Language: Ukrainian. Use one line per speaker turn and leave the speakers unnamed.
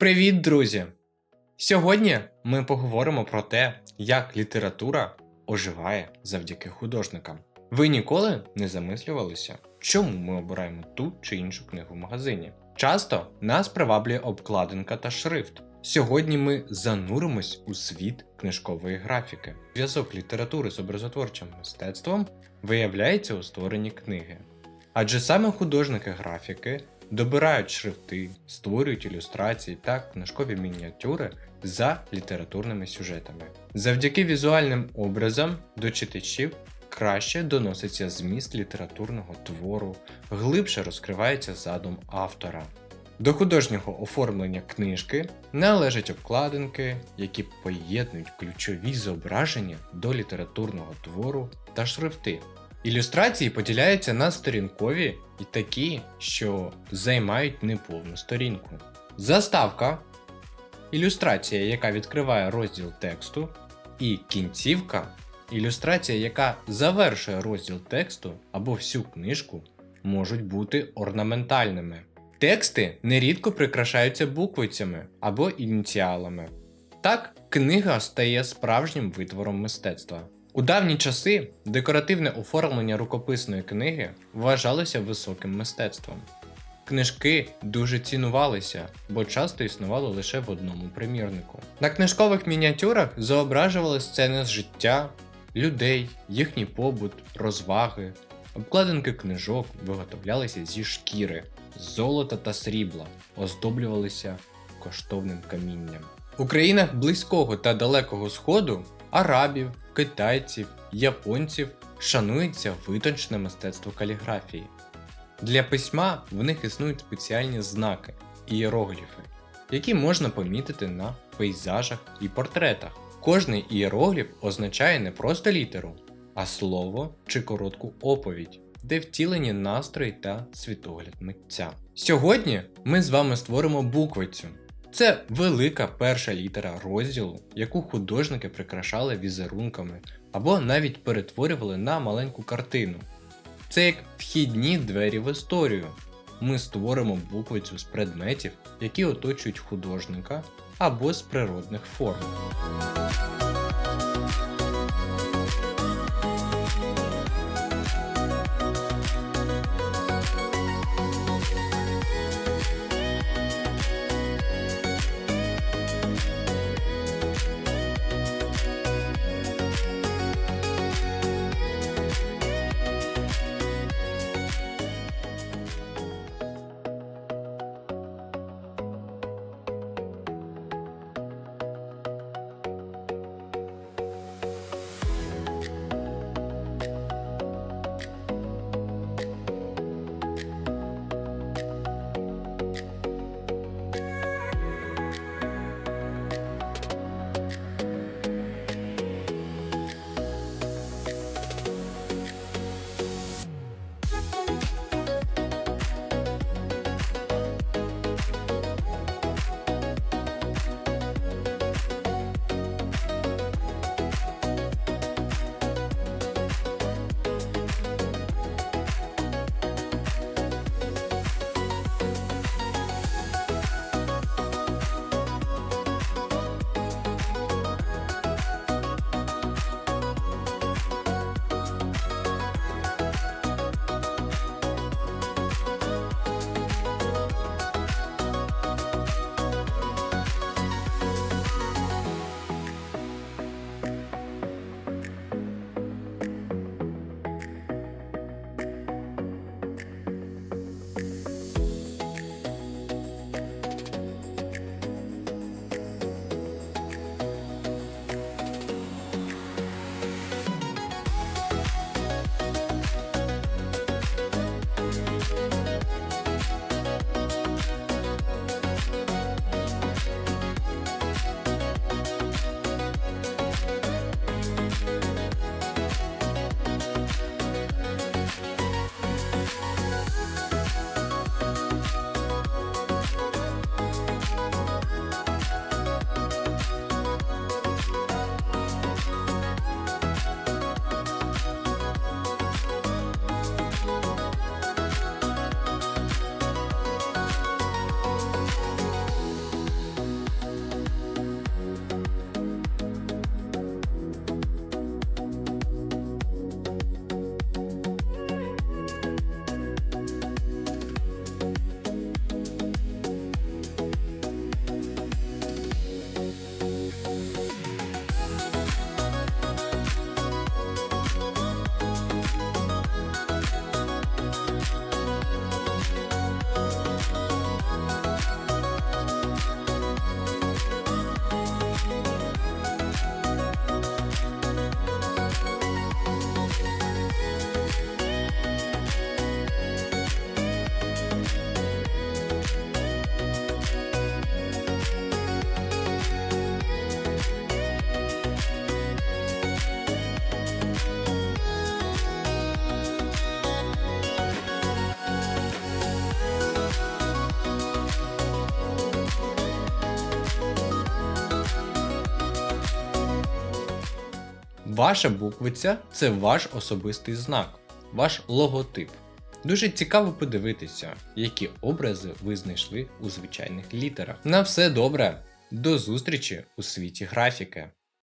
Привіт, друзі! Сьогодні ми поговоримо про те, як література оживає завдяки художникам. Ви ніколи не замислювалися, чому ми обираємо ту чи іншу книгу в магазині? Часто нас приваблює обкладинка та шрифт. Сьогодні ми зануримось у світ книжкової графіки. Зв'язок літератури з образотворчим мистецтвом виявляється у створенні книги. Адже саме художники графіки добирають шрифти, створюють ілюстрації та книжкові мініатюри за літературними сюжетами. Завдяки візуальним образам до читачів краще доноситься зміст літературного твору, глибше розкривається задум автора. До художнього оформлення книжки належать обкладинки, які поєднують ключові зображення до літературного твору та шрифти. Ілюстрації поділяються на сторінкові і такі, що займають неповну сторінку. Заставка ілюстрація, яка відкриває розділ тексту, і кінцівка ілюстрація, яка завершує розділ тексту або всю книжку, можуть бути орнаментальними. Тексти нерідко прикрашаються буквицями або ініціалами. Так, книга стає справжнім витвором мистецтва. У давні часи декоративне оформлення рукописної книги вважалося високим мистецтвом. Книжки дуже цінувалися, бо часто існували лише в одному примірнику. На книжкових мініатюрах зображували сцени з життя, людей, їхній побут, розваги. Обкладинки книжок виготовлялися зі шкіри, золота та срібла, оздоблювалися коштовним камінням. У країнах близького та далекого сходу арабів, китайців, японців шанується витончене мистецтво каліграфії. Для письма в них існують спеціальні знаки ієрогліфи, які можна помітити на пейзажах і портретах. Кожний ієрогліф означає не просто літеру, а слово чи коротку оповідь, де втілені настрої та світогляд митця. Сьогодні ми з вами створимо буквицю. Це велика перша літера розділу, яку художники прикрашали візерунками або навіть перетворювали на маленьку картину. Це як вхідні двері в історію. Ми створимо буквицю з предметів, які оточують художника або з природних форм. Ваша буквиця це ваш особистий знак, ваш логотип. Дуже цікаво подивитися, які образи ви знайшли у звичайних літерах. На все добре! До зустрічі у світі графіки!